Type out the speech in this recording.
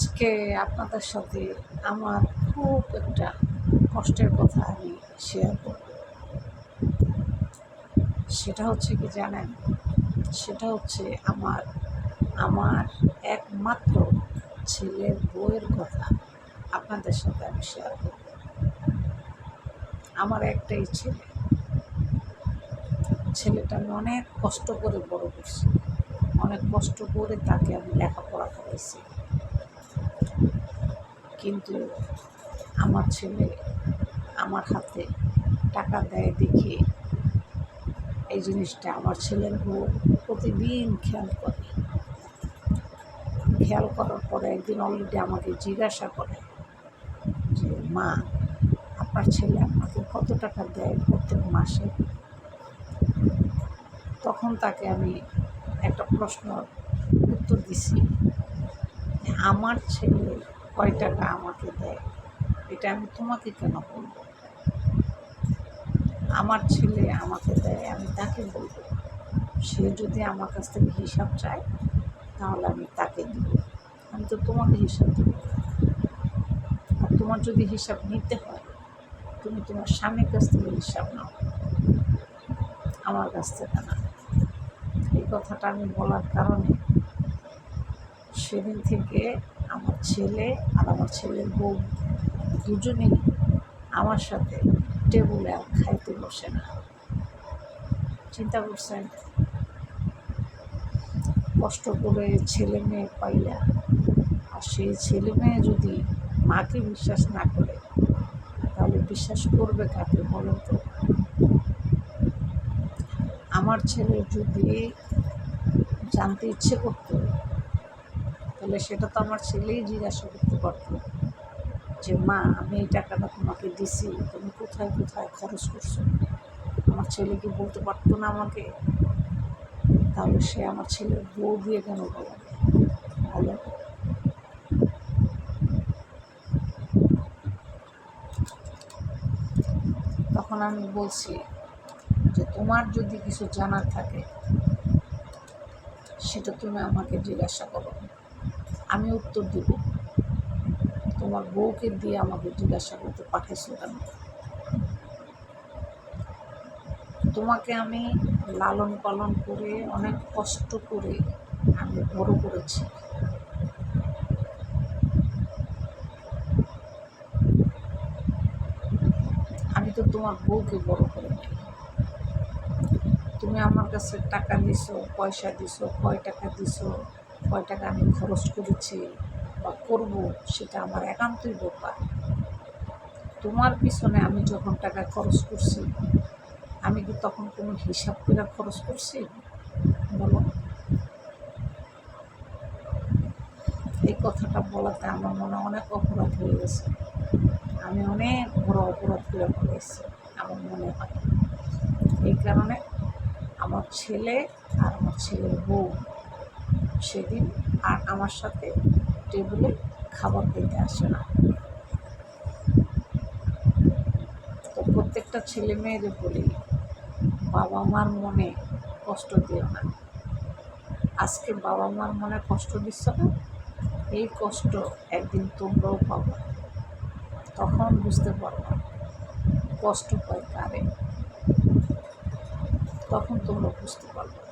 আজকে আপনাদের সাথে আমার খুব একটা কষ্টের কথা আমি শেয়ার করব। সেটা হচ্ছে কি জানেন? সেটা হচ্ছে আমার আমার একমাত্র ছেলের বউয়ের কথা আপনাদের সাথে আমি শেয়ার করব। আমার একটাই ছেলে। ছেলেটা আমি অনেক কষ্ট করে বড় করছি অনেক কষ্ট করে তাকে আমি লেখাপড়া করাইছি। কিন্তু আমার ছেলে আমার হাতে টাকা দেয় দেখে এই জিনিসটা আমার ছেলের বউ প্রতিদিন খেয়াল করে। খেয়াল করার পরে একদিন অলরেডি আমাকে জিজ্ঞাসা করে যে, মা, আপনার ছেলে আপনাকে কত টাকা দেয় প্রত্যেক মাসে? তখন তাকে আমি একটা প্রশ্ন উত্তর দিছি আমার ছেলে কয় টাকা আমাকে দেয়? এটা আমি তোমাকে কেন বলব? আমার ছেলে আমাকে দেয়, আমি তাকে বলব। সে যদি আমার কাছ থেকে হিসাব চায়, তাহলে আমি তাকে দিব। আমি তো তোমাকে হিসাব দেব। আর তোমার যদি হিসাব নিতে হয়, তুমি তোমার স্বামীর কাছ থেকে হিসাব নাও। আমার কাছ থেকে না। এই কথাটা আমি বলার কারণে সেদিন থেকে আমার ছেলে আর আমার ছেলের বউ দুজনেই আমার সাথে টেবুলে আর খাইতে বসে না। চিন্তা করছেন? কষ্ট করে ছেলে মেয়ে পাইলা। আর সেই ছেলে মেয়ে যদি মাকে বিশ্বাস না করে, তাহলে বিশ্বাস করবে কাকে বলেন তো? আমার ছেলে যদি জানতে ইচ্ছে করতো তাহলে সেটা তো আমার ছেলেই জিজ্ঞাসা করতে পারতো যে, মা, আমি এই টাকাটা তোমাকে দিছি, তুমি কোথায় কোথায় খরচ করছ? আমার ছেলে কি বলতে পারতো না আমাকে? তাহলে সে আমার ছেলের বউ দিয়ে কেন বলে বলে তখন আমি বলছি যে, তোমার যদি কিছু জানার থাকে, সেটা তুমি আমাকে জিজ্ঞাসা করো। আমি উত্তর দিব। তোমার বউকে দিয়ে আমাকে জিজ্ঞাসা করতে পাঠাইছো কেন? তোমাকে আমি লালন পালন করে অনেক কষ্ট করে আমি বড় করেছি। আমি তো তোমার বউকে বড় করে তুমি আমার কাছে টাকা দিছো পয়সা দিছো, কয় টাকা দিছো কয় টাকা আমি খরচ করেছি বা করব, সেটা আমার একান্তই ব্যাপার। তোমার পিছনে আমি যখন টাকা খরচ করছি, আমি কি তখন কোনো হিসাব করে খরচ করছি? বলো। এই কথাটা বলাতে আমার মনে অনেক অপরাধ হয়ে গেছে। আমি অনেক বড় অপরাধ করে ফেলেছি, আমার মনে হয়। এই কারণে আমার ছেলে আর আমার ছেলের বউ সেদিন আর আমার সাথে টেবিলে খাবার খেতে আসে না। তো প্রত্যেকটা ছেলে মেয়েদের বলি বাবা মার মনে কষ্ট দিও না। আজকে বাবা মার মনে কষ্ট দিচ্ছ না? এই কষ্ট একদিন তোমরাও পাবো তখন বুঝতে পারবা কষ্ট পায় কারে। তখন তোমরা বুঝতে পারবে।